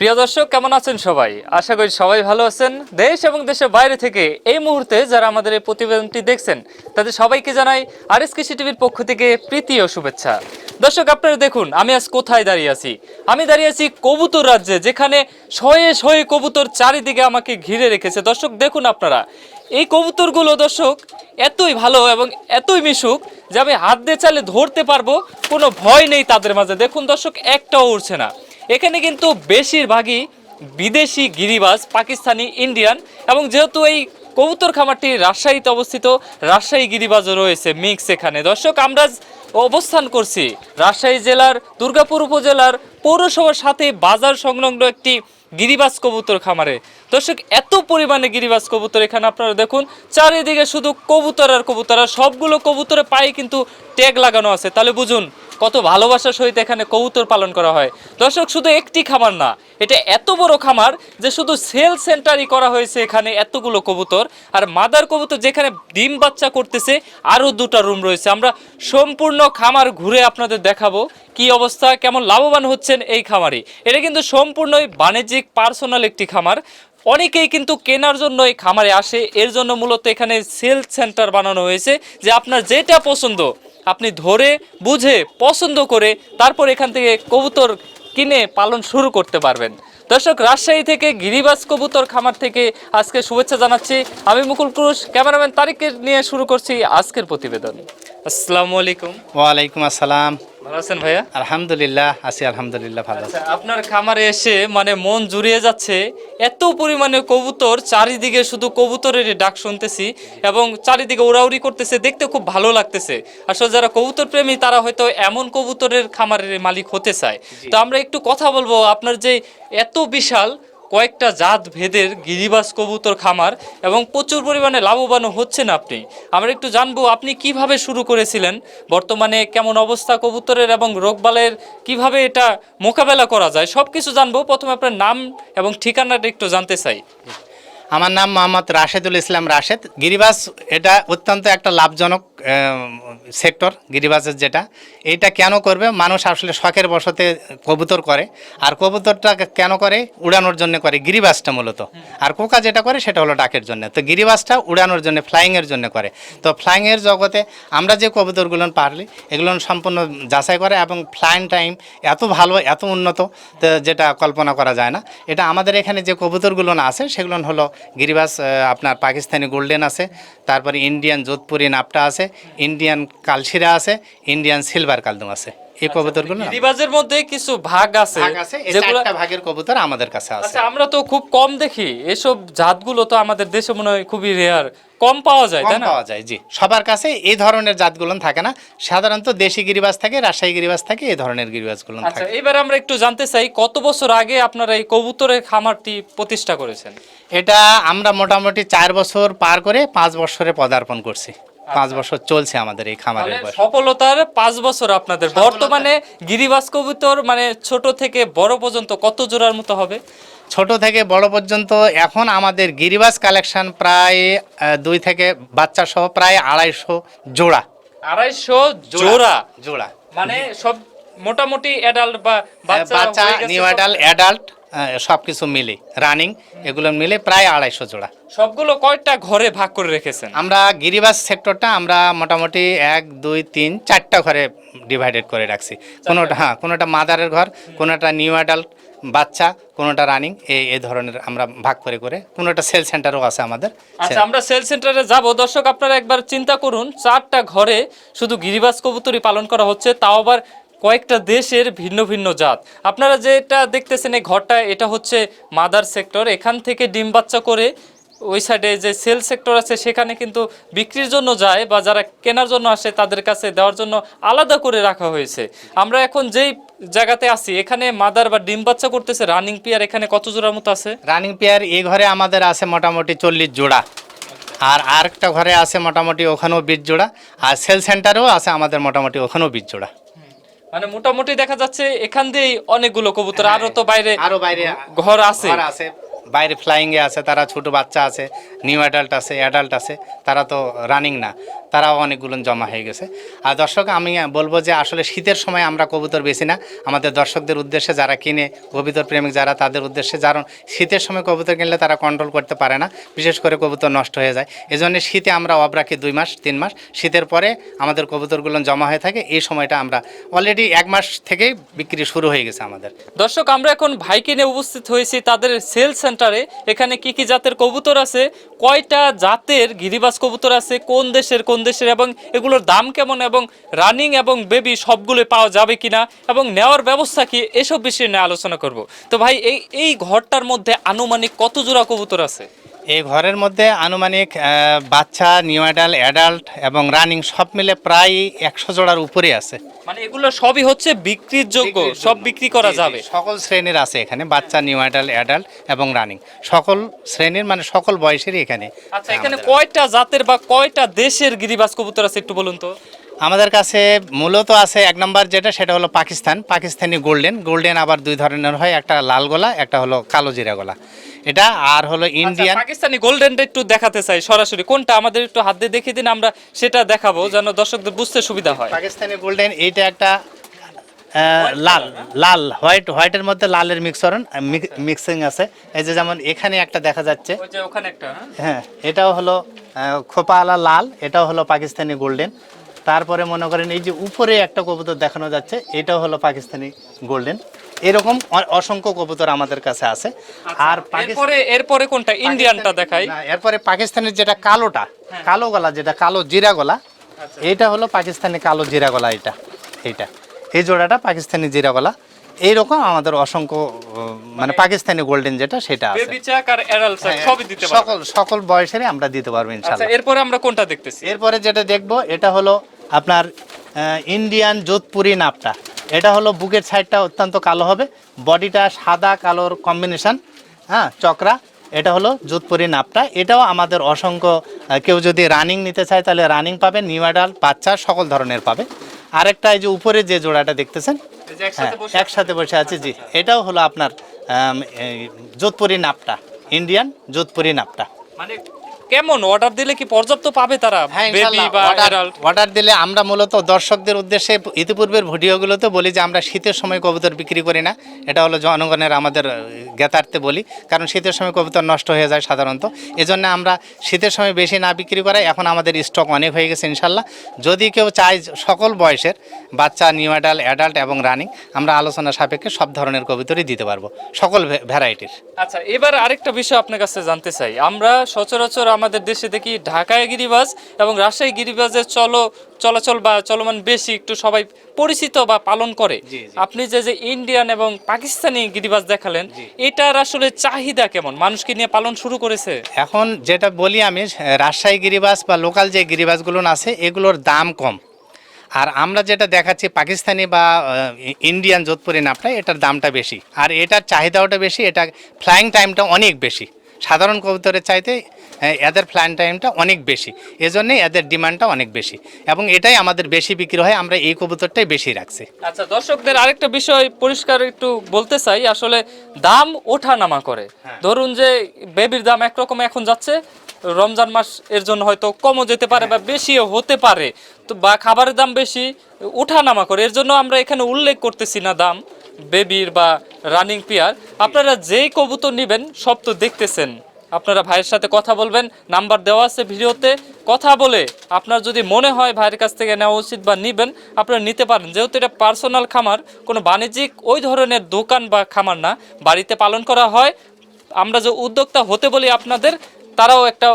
প্রিয় দর্শক, কেমন আছেন সবাই? আশা করি সবাই ভালো আছেন। দেশ এবং দেশের বাইরে থেকে এই মুহূর্তে যারা আমাদের এই প্রতিবেদনটি দেখছেন, তাদের সবাইকে জানাই আর এস কৃষি টিভির পক্ষ থেকে প্রীতি ও শুভেচ্ছা। দর্শক, আপনারা দেখুন, আমি আজ কোথায় দাঁড়িয়ে আছি? আমি দাঁড়িয়ে আছি কবুতর রাজ্যে, যেখানে শয়ে শয়ে কবুতর চারিদিকে আমাকে ঘিরে রেখেছে। দর্শক, দেখুন আপনারা, এই কবুতরগুলো দর্শক এতই ভালো এবং এতই মিশুক যে আমি হাত দিয়ে চালে ধরতে পারব, কোনো ভয় নেই তাদের মাঝে। দেখুন দর্শক, একটাও উড়ছে না। এখানে কিন্তু বেশিরভাগই বিদেশি গিরিবাজ, পাকিস্তানি, ইন্ডিয়ান এবং যেহেতু এই কবুতর খামারটি রাজশাহীতে অবস্থিত, রাজশাহী গিরিবাজও রয়েছে মিক্স এখানে। দর্শক, আমরা অবস্থান করছি রাজশাহী জেলার, দুর্গাপুর উপজেলার পৌরসভার সাথে বাজার সংলগ্ন একটি গিরিবাস কবুতর খামারে। দর্শক, এত পরিমাণে গিরিবাস কবুতর এখানে আপনারা দেখুন, চারিদিকে শুধু কবুতর আর কবুতর, আর সবগুলো কবুতরের পায়ে কিন্তু ট্যাগ লাগানো আছে। তাহলে বুঝুন কত ভালোবাসার সহিত এখানে কবুতর পালন করা হয়। দর্শক, শুধু একটি খামার না, এটা এত বড় খামার যে শুধু সেল সেন্টারই করা হয়েছে এখানে এতগুলো কবুতর। আর মাদার কবুতর যেখানে ডিম বাচ্চা করতেছে, আরও দুটো রুম রয়েছে। আমরা সম্পূর্ণ খামার ঘুরে আপনাদের দেখাবো কি অবস্থা, কেমন লাভবান হচ্ছেন এই খামারে। এটা কিন্তু সম্পূর্ণই বাণিজ্যিক, পার্সোনাল একটি খামার। অনেকেই কিন্তু কেনার জন্য এই খামারে আসে। এর জন্য মূলত এখানে সেল সেন্টার বানানো হয়েছে যে আপনার যেটা পছন্দ আপনি ধরে বুঝে পছন্দ করে তারপর এখান থেকে কবুতর কিনে পালন শুরু করতে পারবেন। দর্শক রাজশাহী থেকে গিরিবাস কবুতর খামার থেকে আজকে শুভেচ্ছা জানাচ্ছি। আমি মুকুল ক্রুশ ক্যামেরাম্যান তারিখকে নিয়ে শুরু করছি আজকের প্রতিবেদন। আসসালামু আলাইকুম। ওয়ালাইকুম আসসালাম। ভালো আছেন ভাইয়া? আলহামদুলিল্লাহ আছি আলহামদুলিল্লাহ ভালো। আছি আচ্ছা, আপনার খামারে এসে মানে মন জুড়িয়ে যাচ্ছে এত পরিমাণে কবুতর চারিদিকে শুধু কবুতরের ডাক শুনতেছি এবং চারিদিকে উড়াউড়ি করতেছে দেখতে খুব ভালো লাগতেছে। আসলে যারা কবুতর প্রেমী তারা হয়তো এমন কবুতরের খামারের মালিক হতে চায়। তো আমরা একটু কথা বলব আপনার যে এত বিশাল কয়েকটা জাত ভেদের গিরিবাজ কবুতর খামার এবং প্রচুর পরিমাণে লাভবানও হচ্ছেন আপনি। আমরা একটু জানব, আপনি কীভাবে শুরু করেছিলেন? বর্তমানে কেমন অবস্থা কবুতরের এবং রোগবালের কীভাবে এটা মোকাবেলা করা যায়? সব কিছু জানব। প্রথমে আপনার নাম এবং ঠিকানাটা একটু জানতে চাই। আমার নাম মোহাম্মদ রাশেদুল ইসলাম রাশেদ। গিরিবাস, এটা অত্যন্ত একটা লাভজনক সেক্টর গিরিবাসের যেটা, এইটা কেন করবে? মানুষ আসলে শখের বসতে কবুতর করে। আর কবুতরটা কেন করে? উড়ানোর জন্য করে, গিরিবাসটা মূলত। আর কোকা যেটা করে, সেটা হলো ডাকের জন্য। তো গিরিবাসটা উড়ানোর জন্য ফ্লাইংয়ের জন্য করে। তো ফ্লাইংয়ের জগতে আমরা যে কবুতরগুলো পারলি, এগুলো সম্পূর্ণ যাচাই করে এবং ফ্লাইং টাইম এত ভালো, এত উন্নত যেটা কল্পনা করা যায় না। এটা আমাদের এখানে যে কবুতরগুলো আছে, সেগুলো হলো গিরিবাস আপনার পাকিস্তানি গোল্ডেন আছে, তারপরে ইন্ডিয়ান, যোধপুরি, নাপটা আছে ইন্ডিয়ান কালশিরা আছে ইন্ডিয়ান সিলভার কালদম আছে। এই কবুতরগুলো গিরিবাজের মধ্যে কিছু ভাগ আছে যেগুলো ভাগের কবুতর আমাদের কাছে আছে। আচ্ছা আমরা তো খুব কম দেখি এসব জাতগুলো তো আমাদের দেশে মনে হয় খুবই রেয়ার কম পাওয়া যায় তাই না? পাওয়া যায় জি। সবার কাছে এই ধরনের জাতগুলো থাকে না। সাধারণত দেশি গিরিবাজ থাকে রাজশাহী গিরিবাজ থাকে এই ধরনের গিরিবাজগুলো আচ্ছা থাকে এবার আমরা একটু জানতে চাই কত বছর আগে আপনারা এই কবুতরের খামারটি প্রতিষ্ঠা করেছেন? এটা আমরা মোটামুটি চার বছর পার করে পাঁচ বছরে পদার্পণ করছি। পাঁচ বছর চলছে আমাদের এই খামারের সফলতার পাঁচ বছর আপনাদের। বর্তমানে গিরিবাস কবুতর মানে ছোট থেকে বড় পর্যন্ত কত জোড়ার মতো হবে? ছোট থেকে বড় পর্যন্ত এখন আমাদের গিরিবাজ কালেকশন প্রায় দুই থেকে বাচ্চা সহ প্রায় আড়াইশো জোড়া। আড়াইশো জোড়া? জোড়া মানে সব মোটামুটি অ্যাডাল্ট বা বাচ্চা বাচ্চা হয়ে গেছে নিউ অ্যাডাল্ট অ্যাডাল্ট সব কিছু মিলে। রানিং এগুলো মিলে প্রায় আড়াইশো জোড়া। সবগুলো কয়টা ঘরে ভাগ করে রেখেছেন? আমরা গিরিবাস সেক্টরটা আমরা মোটামুটি এক দুই তিন চারটা ঘরে ডিভাইডেড করে রাখছি। কোনোটা হ্যাঁ কোনোটা মাদারের ঘর কোনোটা নিউ অ্যাডাল্ট বাচ্চা কোনোটা রানিং এই এই ধরনের আমরা ভাগ করে করে কোনোটা সেল সেন্টারও আছে আমাদের। আচ্ছা আমরা সেল সেন্টারে যাব। দর্শক আপনারা একবার চিন্তা করুন চারটা ঘরে শুধু গিরিবাস কবুতরই পালন করা হচ্ছে তাও আবার কয়েকটা দেশের ভিন্ন ভিন্ন জাত। আপনারা যেটা দেখতেছেন এই ঘরটা, এটা হচ্ছে মাদার সেক্টর। এখান থেকে ডিম বাচ্চা করে ওই সাইডে যে সেল সেক্টর আছে, সেখানে কিন্তু বিক্রির জন্য যায় বা যারা কেনার জন্য আসে, তাদের কাছে দেওয়ার জন্য আলাদা করে রাখা হয়েছে। আমরা এখন যেই জায়গাতে আছি, এখানে মাদার বা ডিম বাচ্চা করতেছে রানিং পিয়ার এখানে কত জোড়ার মতো আছে? রানিং পেয়ার এই ঘরে আমাদের আছে মোটামুটি চল্লিশ জোড়া। আর আরেকটা ঘরে আছে মোটামুটি ওখানেও বিশ জোড়া। আর সেল সেন্টারেও আছে আমাদের মোটামুটি ওখানেও বিশ জোড়া। মানে মোটামুটি দেখা যাচ্ছে এখান দিয়েই অনেকগুলো কবুতর। আরও তো বাইরে আরও বাইরে ঘর আছে। বাইরে ফ্লাইং এ আছে তারা ছোট বাচ্চা আছে নিউ অ্যাডাল্ট আছে অ্যাডাল্ট আছে তারা তো রানিং না। তারাও অনেকগুলো জমা হয়ে গেছে। আর দর্শক, আমি বলব যে আসলে শীতের সময় আমরা কবুতর বেশি না। আমাদের দর্শকদের উদ্দেশ্যে যারা কিনে, কবুতর প্রেমিক যারা, তাদের উদ্দেশ্যে যারা শীতের সময় কবুতর কিনলে তারা কন্ট্রোল করতে পারে না। বিশেষ করে কবুতর নষ্ট হয়ে যায়। এজন্য শীতে আমরা অফ রাখি দুই মাস, তিন মাস। শীতের পরে আমাদের কবুতরগুলো জমা হয়ে থাকে। এই সময়টা আমরা অলরেডি এক মাস থেকেই বিক্রি শুরু হয়ে গেছে আমাদের। দর্শক, আমরা এখন ভাইকে নিয়ে উপস্থিত হয়েছি তাদের সেল সেন্টারে। এখানে কি কি জাতের কবুতর আছে? কয়টা জাতের গিরিবাজ কবুতর আছে? কোন দেশের কোন দেশের এবং এগুলোর দাম কেমন এবং রানিং এবং বেবি সবগুলো পাওয়া যাবে কিনা এবং নেওয়ার ব্যবস্থা কি এসব বিষয়ে নিয়ে আলোচনা করব। তো ভাই, এই এই ঘরটার মধ্যে আনুমানিক কত জোড়া কবুতর আছে? এই ঘরের মধ্যে আনুমানিক বাচ্চা নিউ অ্যাডাল্ট অ্যাডাল্ট এবং রানিং সব মিলে প্রায় একশো জোড়ার উপরে আছে। মানে এগুলো সবই হচ্ছে বিক্রির যোগ্য সব বিক্রি করা যাবে। সকল শ্রেণির আছে এখানে বাচ্চা নিউ অ্যাডাল্ট অ্যাডাল্ট এবং রানিং সকল শ্রেণির মানে সকল বয়সেরই এখানে। আচ্ছা এখানে কয়টা জাতের বা কয়টা দেশের গিরিবাজ কবুতর আছে একটু বলুন তো? আমাদের কাছে মূলত আছে এক নম্বর যেটা সেটা হলো পাকিস্তান। পাকিস্তানি গোল্ডেন। গোল্ডেন আবার দুই ধরনের হয় একটা লাল গলা একটা হলো কালো জিরা গলা। এটা আর হলো ইন্ডিয়ান। আচ্ছা, পাকিস্তানি গোল্ডেনটা একটু দেখাতে চাই সরাসরি। কোনটা? আমাদের একটু হাত দিয়ে দেখিয়ে দিন আমরা সেটা দেখাবো যেন দর্শকদের বুঝতে সুবিধা হয়। পাকিস্তানি গোল্ডেন এইটা একটা লাল লাল হোয়াইট হোয়াইটের মধ্যে লালের মিক্সরন মিক্সিং আছে। এই যে যেমন এখানে একটা দেখা যাচ্ছে। ওখানে একটা হ্যাঁ? হ্যাঁ এটাও হলো খোপাওয়ালা লাল এটাও হলো পাকিস্তানি গোল্ডেন। তারপরে মনে করেন এই যে উপরে একটা কবুতর দেখানো যাচ্ছে এটাও হলো পাকিস্তানি গোল্ডেন। এরকম অসংখ্য কবুতর আমাদের কাছে আছে। আর পাকিস্তান এরপরে এরপরে কোনটা? ইন্ডিয়ানটা দেখাই। এরপরে পাকিস্তানের যেটা কালোটা কালো গলা যেটা কালো জিরা গলা এটা হলো পাকিস্তানি কালো জিরা গলা এটা এইটা। এই জোড়াটা পাকিস্তানি জিরা গলা। এইরকম আমাদের অসংখ্য মানে পাকিস্তানি গোল্ডেন যেটা সেটা আছে। বেবি চাক আর এরাল চাক হ্যাঁ, সবই দিতে পারব। সকল সকল বয়সেরই আমরা দিতে পারব আচ্ছা এরপরে আমরা কোনটা দেখতেছি? এরপরে যেটা দেখব এটা হলো আপনার ইন্ডিয়ান যোধপুরি নাপটা। এটা হলো বুকের সাইডটা অত্যন্ত কালো হবে বডিটা সাদা কালোর কম্বিনেশন হ্যাঁ চক্রা। এটা হলো যোধপুরি নাপটা। এটাও আমাদের অসংখ্য কেউ যদি রানিং নিতে চায় তাহলে রানিং পাবে নিউ অ্যাডাল্ট বাচ্চা সকল ধরনের পাবে। আরেকটা এই যে উপরে যে জোড়াটা দেখতেছেন একসাথে বসে একসাথে বসে আছে জি। এটাও হলো আপনার যোধপুরি নাপটা ইন্ডিয়ান যোধপুরি নাপটা। মানে কেমন? অর্ডার দিলে কি পর্যাপ্ত পাবে তারা? হ্যাঁ বেবি বা অর্ডার অর্ডার দিলে আমরা মূলত দর্শকদের উদ্দেশ্যে ইতিপূর্বের ভিডিওগুলোতে বলি যে আমরা শীতের সময় কবুতর বিক্রি করি না। এটা হলো জনগণের আমাদের জ্ঞাতার্থে বলি। কারণ শীতের সময় কবুতর নষ্ট হয়ে যায় সাধারণত। এজন্য আমরা শীতের সময় বেশি না বিক্রি করাই। এখন আমাদের স্টক অনেক হয়ে গেছে ইনশাল্লাহ। যদি কেউ চায় সকল বয়সের বাচ্চা নিউ অ্যাডাল্ট অ্যাডাল্ট এবং রানিং আমরা আলোচনা সাপেক্ষে সব ধরনের কবুতরই দিতে পারব। সকল ভ্যারাইটির আচ্ছা এবার আরেকটা বিষয় আপনার কাছে জানতে চাই। আমরা সচরাচর আমাদের দেশে দেখি ঢাকায় গিরিবাজ এবং রাজশাহী গিরিবাজের চলো চলাচল বা চলমান বেশি একটু সবাই পরিচিত বা পালন করে। আপনি যে যে ইন্ডিয়ান এবং পাকিস্তানি গিরিবাজ দেখালেন এটার আসলে চাহিদা কেমন? মানুষ কি নিয়ে পালন শুরু করেছে? এখন যেটা বলি আমি রাজশাহী গিরিবাস বা লোকাল যে গিরিবাসগুলো আছে এগুলোর দাম কম। আর আমরা যেটা দেখাচ্ছি পাকিস্তানি বা ইন্ডিয়ান যোধপুরি নাপটা এটার দামটা বেশি। আর এটার চাহিদাওটা বেশি এটা ফ্লাইং টাইমটা অনেক বেশি। সাধারণ কবুতরের চাইতে আহ, এদের ফ্লাইং টাইমটা অনেক বেশি। এজন্যই এদের ডিমান্ডটা অনেক বেশি। এবং এটাই আমাদের বেশি বিক্রি হয় আমরা এই কবুতরটাই বেশি রাখছি। আচ্ছা দর্শকদের আরেকটা বিষয় পরিষ্কার একটু বলতে চাই। আসলে দাম ওঠা নামা করে ধরুন যে বেবির দাম একরকম এখন যাচ্ছে রমজান মাস এর জন্য হয়তো কমও যেতে পারে বা বেশিও হতে পারে। তো বা খাবারের দাম বেশি ওঠা নামা করে। এর জন্য আমরা এখানে উল্লেখ করতেছি না দাম বেবির বা রানিং পিয়ার আপনারা যেই কবুতর নেবেন সব তো দেখতেছেন। আপনারা ভাইয়ের সাথে কথা বলবেন, নাম্বার দেওয়া আছে ভিডিওতে। কথা বলে আপনার যদি মনে হয় ভাইয়ের কাছ থেকে নেওয়া উচিত বা নিবেন, আপনারা নিতে পারেন। যেহেতু এটা পার্সোনাল খামার, কোনো বাণিজ্যিক ওই ধরনের দোকান বা খামার না, বাড়িতে পালন করা হয়। আমরা যে উদ্যোক্তা হতে বলি আপনাদের তারাও একটা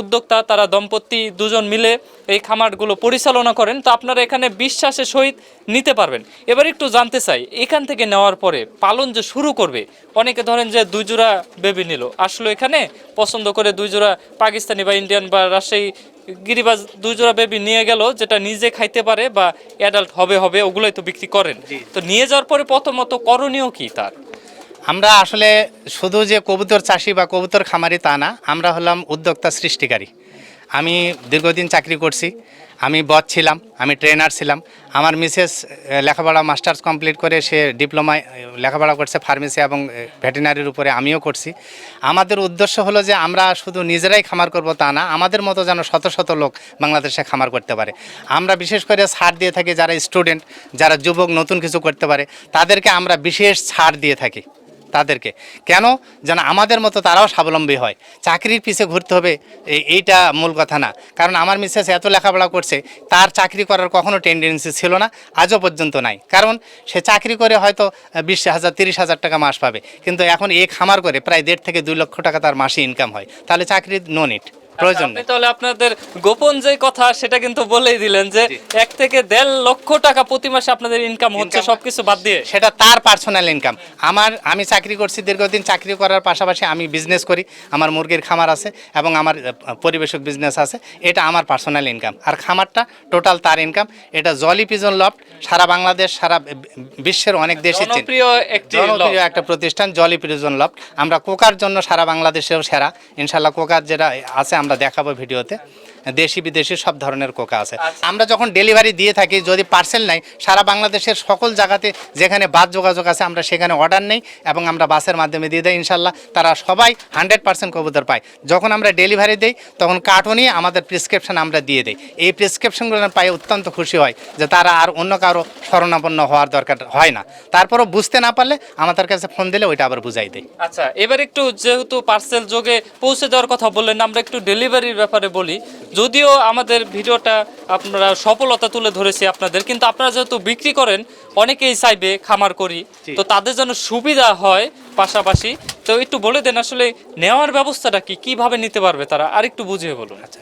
উদ্যোক্তা তারা দম্পতি দুজন মিলে এই খামারগুলো পরিচালনা করেন। তো আপনারা এখানে বিশ্বাসের সহিত নিতে পারবেন। এবার একটু জানতে চাই এখান থেকে নেওয়ার পরে পালন যে শুরু করবে অনেকে ধরেন যে দুই জোড়া বেবি নিল। আসলো এখানে পছন্দ করে দুই জোড়া পাকিস্তানি বা ইন্ডিয়ান বা রাজশাহী গিরিবাজ দুই জোড়া বেবি নিয়ে গেল যেটা নিজে খাইতে পারে বা অ্যাডাল্ট হবে হবে ওগুলোই তো বিক্রি করেন। তো নিয়ে যাওয়ার পরে প্রথমত করণীয় কি তার? আমরা আসলে শুধু যে কবুতর চাষি বা কবুতর খামারি তা না, আমরা হলাম উদ্যোক্তা সৃষ্টিকারী। আমি দীর্ঘদিন চাকরি করছি, আমি বস ছিলাম, আমি ট্রেনার ছিলাম। আমার মিসেস লেখাপড়া মাস্টার্স কমপ্লিট করে সে ডিপ্লোমায় লেখাপড়া করছে ফার্মেসি এবং ভেটেনারির উপরে আমিও করছি। আমাদের উদ্দেশ্য হলো যে আমরা শুধু নিজেরাই খামার করব তা না, আমাদের মতো যেন শত শত লোক বাংলাদেশে খামার করতে পারে। আমরা বিশেষ করে ছাড় দিয়ে থাকি যারা স্টুডেন্ট যারা যুবক, নতুন কিছু করতে পারে, তাদেরকে আমরা বিশেষ ছাড় দিয়ে থাকি। তাদেরকে। কেন? যেন আমাদের মতো তারাও স্বাবলম্বী হয়। চাকরির পিছে ঘুরতে হবে এইটা মূল কথা না। কারণ আমার মিসেস এত লেখাপড়া করছে, তার চাকরি করার কখনো টেন্ডেন্সি ছিল না, আজও পর্যন্ত নাই। কারণ সে চাকরি করে হয়তো বিশ হাজার, তিরিশ হাজার টাকা মাস পাবে। কিন্তু এখন এই খামার করে প্রায় দেড় থেকে দুই লক্ষ টাকা তার মাসে ইনকাম হয়। তাহলে চাকরির নো নিট প্রয়োজন নেই। তাহলে আপনাদের গোপন যে কথা সেটা কিন্তু বলেই দিলেন যে এক থেকে দেড় লক্ষ টাকা প্রতি মাসে আপনাদের ইনকাম হচ্ছে সবকিছু বাদ দিয়ে। সেটা তার পার্সোনাল ইনকাম আমার আমি চাকরি করছি দীর্ঘদিন চাকরি করার পাশাপাশি আমি বিজনেস করি আমার মুরগির খামার আছে এবং আমার পরিবেশক বিজনেস আছে এটা আমার পার্সোনাল ইনকাম আর খামারটা টোটাল তার ইনকাম এটা জলি পিজন লফট সারা বাংলাদেশ সারা বিশ্বের অনেক দেশে। জনপ্রিয় একটি প্রতিষ্ঠান জলি প্রিজন লফট আমরা কোকার জন্য সারা বাংলাদেশেও সেরা। ইনশাল্লাহ কোকার যেটা আছে আমরা দেখাবো ভিডিওতে। দেশি বিদেশি সব ধরনের কোকা আছে। আচ্ছা। আমরা যখন ডেলিভারি দিয়ে থাকি যদি পার্সেল নাই সারা বাংলাদেশের সকল জায়গাতে যেখানে বাস যোগাযোগ আছে আমরা সেখানে অর্ডার নেই এবং আমরা বাসের মাধ্যমে দিয়ে দেয় ইনশাল্লাহ। তারা সবাই হান্ড্রেড পার্সেন্ট কবুতর পায়। যখন আমরা ডেলিভারি দিই তখন কার্টুনই আমাদের প্রেসক্রিপশন আমরা দিয়ে দিই। এই প্রেসক্রিপশনগুলো পাই অত্যন্ত খুশি হয় যে তারা আর অন্য কারও শরণাপন্ন হওয়ার দরকার হয় না। তারপরও বুঝতে না পারলে আমাদের কাছে ফোন দিলে ওইটা আবার বুঝাই দেয় আচ্ছা এবার একটু যেহেতু পার্সেল যোগে পৌঁছে দেওয়ার কথা বললেন আমরা একটু ডেলিভারির ব্যাপারে বলি। যদিও আমাদের ভিডিওটা আপনারা সফলতা তুলে ধরেছি আপনাদের কিন্তু আপনারা যেহেতু বিক্রি করেন অনেকেই চাইবে খামার করি। তো তাদের জন্য সুবিধা হয় পাশাপাশি। তো একটু বলে দেন আসলে নেওয়ার ব্যবস্থাটা কি? কীভাবে নিতে পারবে তারা? আর একটু বুঝিয়ে বলুন। আচ্ছা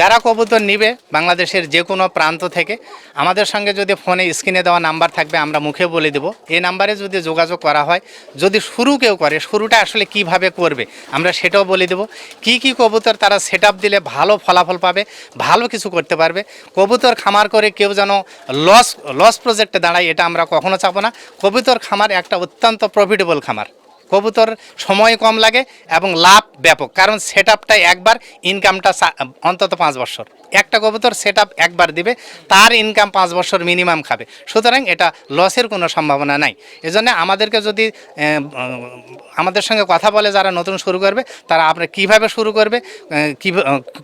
যারা কবুতর নিবে বাংলাদেশের যে কোনো প্রান্ত থেকে, আমাদের সঙ্গে যদি ফোনে স্ক্রিনে দেওয়া নাম্বার থাকবে, আমরা মুখে বলে দেবো। এই নাম্বারে যদি যোগাযোগ করা হয়, যদি শুরু কেউ করে, শুরুটা আসলে কীভাবে করবে, আমরা সেটাও বলে দেবো। কি কি কবুতর তারা সেট দিলে ভালো ফলাফল পাবে, ভালো কিছু করতে পারবে। কবুতর খামার করে কেউ যেন লস লস প্রজেক্টে দাঁড়ায়, এটা আমরা কখনো চাবো না। কবুতর খামার একটা অত্যন্ত প্রফিটেবল খামার। কবুতর সময় কম লাগে এবং লাভ ব্যাপক। কারণ সেট একবার ইনকামটা অন্তত পাঁচ বছর। একটা কবুতর সেট একবার দিবে, তার ইনকাম পাঁচ বছর মিনিমাম খাবে। সুতরাং এটা লসের কোনো সম্ভাবনা নাই। এজন্য আমাদেরকে যদি আমাদের সঙ্গে কথা বলে যারা নতুন শুরু করবে, তারা আপনার কীভাবে শুরু করবে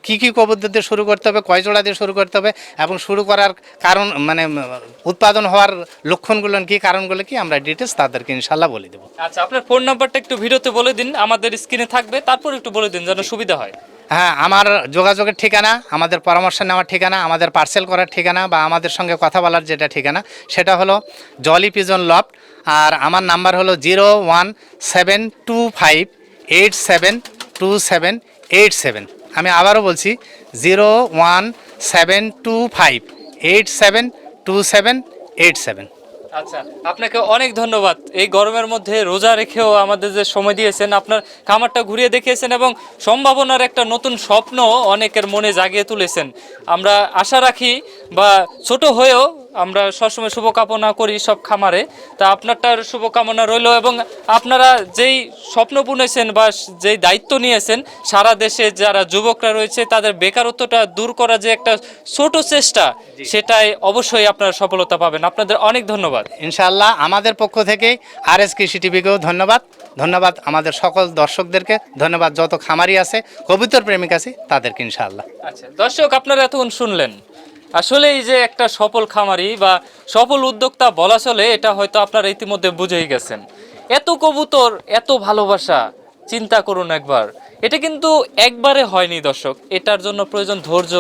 কি কি কবুতর দিয়ে শুরু করতে হবে, কয় জোড়া দিয়ে শুরু করতে হবে, এবং শুরু করার কারণ মানে উৎপাদন হওয়ার লক্ষণগুলো কি, কারণগুলো কি, আমরা ডিটেলস তাদেরকে ইনশাল্লাহ বলে দেবো। আচ্ছা আপনার ফোন নাম্বারটা একটু ভিডিওতে বলে দিন, আমাদের স্ক্রিনে থাকবে, তারপর একটু বলে দিন যেন সুবিধা হয়। হ্যাঁ আমার যোগাযোগের ঠিকানা, আমাদের পরামর্শ নেওয়ার ঠিকানা, আমাদের পার্সেল করার ঠিকানা বা আমাদের সঙ্গে কথা বলার যেটা ঠিকানা, সেটা হলো জলি পিজন লফট আর আমার নাম্বার হলো zero one seven two five eight seven two seven eight seven. আমি আবারও বলছি, zero one seven two five eight seven two seven eight seven. আচ্ছা আপনাকে অনেক ধন্যবাদ। এই গরমের মধ্যে রোজা রেখেও আমাদের যে সময় দিয়েছেন, আপনার খামারটা ঘুরিয়ে দেখিয়েছেন এবং সম্ভাবনার একটা নতুন স্বপ্ন অনেকের মনে জাগিয়ে তুলেছেন। আমরা আশা রাখি বা ছোট হয়েও আমরা সবসময় শুভকামনা করি সব খামারে। তা আপনারটার শুভকামনা রইল এবং আপনারা যেই স্বপ্ন বুনেছেন বা যেই দায়িত্ব নিয়েছেন সারা দেশে যারা যুবকরা রয়েছে তাদের বেকারত্বটা দূর করা যে একটা ছোট চেষ্টা সেটাই অবশ্যই আপনারা সফলতা পাবেন। আপনাদের অনেক ধন্যবাদ। ইনশাআল্লাহ আমাদের পক্ষ থেকে আর এস কৃষি টিভিকেও ধন্যবাদ। ধন্যবাদ আমাদের সকল দর্শকদেরকে। ধন্যবাদ যত খামারি আছে কবিতর প্রেমিক আছে তাদেরকে ইনশাআল্লাহ। আচ্ছা দর্শক আপনারা এতক্ষণ শুনলেন। আসলে এই যে একটা সফল খামারি বা সফল উদ্যোক্তা বলা চলে, এটা হয়তো আপনারা ইতিমধ্যে বুঝেই গেছেন। এত কবুতর, এত ভালোবাসা, চিন্তা করুন একবার। এটা কিন্তু একবারে হয়নি দর্শক। এটার জন্য প্রয়োজন ধৈর্য,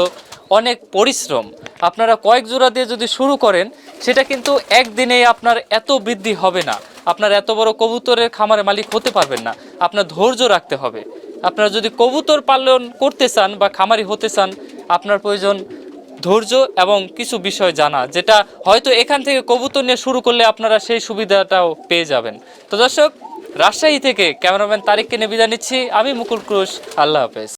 অনেক পরিশ্রম। আপনারা কয়েক জোড়া দিয়ে যদি শুরু করেন, সেটা কিন্তু একদিনেই আপনার এত বৃদ্ধি হবে না। আপনার এত বড় কবুতরের খামারের মালিক হতে পারবেন না। আপনার ধৈর্য রাখতে হবে। আপনারা যদি কবুতর পালন করতে চান বা খামারি হতে চান, আপনার প্রয়োজন ধৈর্য এবং কিছু বিষয় জানা, যেটা হয়তো এখান থেকে কবুতর নিয়ে শুরু করলে আপনারা সেই সুবিধাটাও পেয়ে যাবেন। তো দর্শক, রাজশাহী থেকে ক্যামেরাম্যান তারিককে নিয়ে বিদায় নিচ্ছি। আমি মুকুল ক্রুশ, আল্লাহ হাফেজ।